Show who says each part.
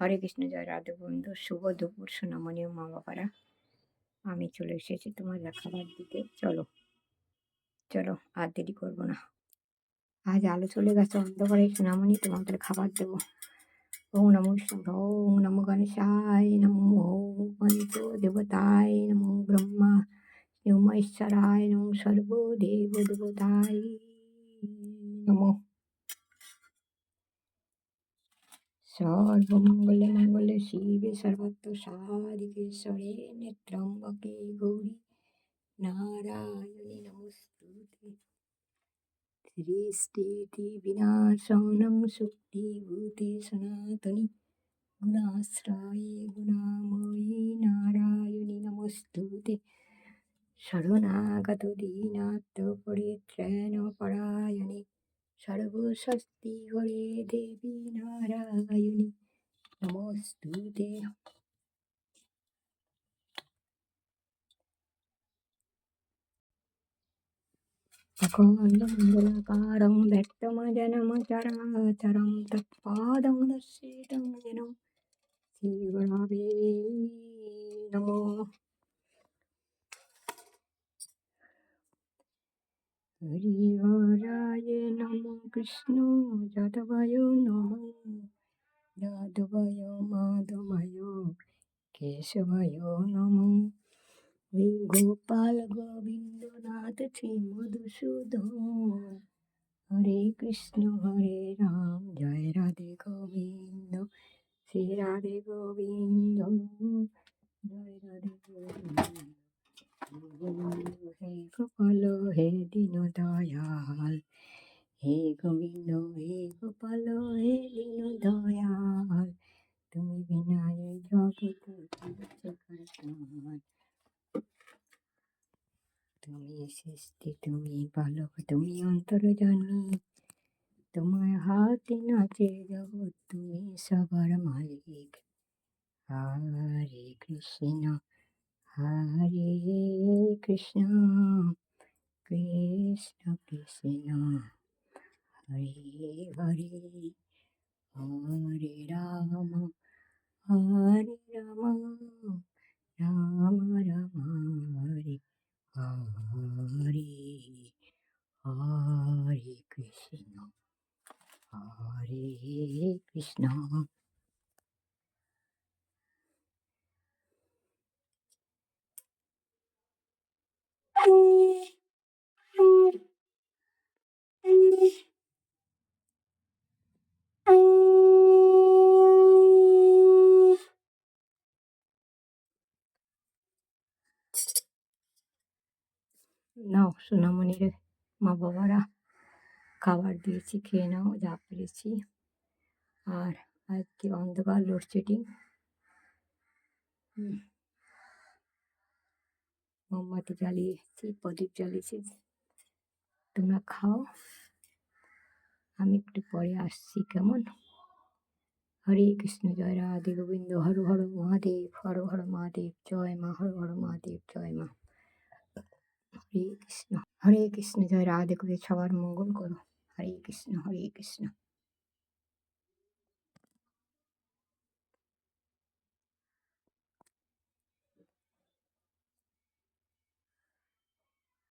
Speaker 1: হরে কৃষ্ণ জয় রাধে বন্ধু শুভ দুপুর সোনামণি মা বাবারা আমি চলে এসেছি তোমার লেখাবার দিকে চলো চলো আর দেরি করবো না আজ আলো চলে গেছে অন্ধকারে সোনামণি তোমাদের খাবার দেবো ওং নম ওং নমো গণেশায় নমো গণিত দেবতায় নমো ব্রহ্মা নম ঈশ্বরায় নম সর্বদেব দেবতায় নমো সর্বমঙ্গলে শিবে সর্বত্র সাদিকেশ্বরে নেত্রম্বকে গৌরী নারায়ণী নমস্তুতে সৃষ্টিতি বিনাশনম শুক্তিভূতে সনাতনী গুণাশ্রয়ে গুণাময়ী নারায়ণী নমস্তুতে শরণাগত দীনাত্ম পরিত্রাণ পরায়ণী সর্বস্বস্তি হরে দেবী নারায়ণী নমস্তুতে अखोण्डमण्डलकारं व्यक्तमजनमचराचरं तत्पादं दर्शितं जनं श्रीगुणावे नमो हरिहरा রামকৃষ্ণ যাদবায় নম যাদবায় মাধবায় কেশবায় নম গোপাল গোবিন্দনাথ শ্রী মধুসূদন হরে কৃষ্ণ হরে রাম জয় রাধে গোবিন্দ শ্রী রাধে গোবিন্দ জয় রাধে গোবিন্দ হে কপাল হে দীন দয়াল হে গোবিন্দ হে গোপাল হে দীন দয়াল তুমি বিনা এই জগত তুমি সৃষ্টি তুমি বালক তুমি অন্তরজানী তোমার হাতে নাচে জগৎ তুমি সবার মালিক হরে কৃষ্ণ হরে কৃষ্ণ কৃষ্ণ কৃষ্ণ ハリハリラマハリラマラマラマハリハリハリクシナハリクシナ নাও সোনামণির মা বাবারা খাবার দিয়েছি খেয়ে নাও যা পেরেছি আর আজকে অন্ধকার লোডশেডিং মোমবাতি জ্বালিয়েছি প্রদীপ জ্বালিয়েছি তোমরা খাও আমি একটু পরে আসছি কেমন হরে কৃষ্ণ জয় রাধে গোবিন্দ হর হর মহাদেব হর হর মহাদেব জয় মা হর হর মহাদেব জয় মা হরে কৃষ্ণ হরে কৃষ্ণ জয় রাধে কবি সবার মঙ্গল করো হরে কৃষ্ণ হরে কৃষ্ণ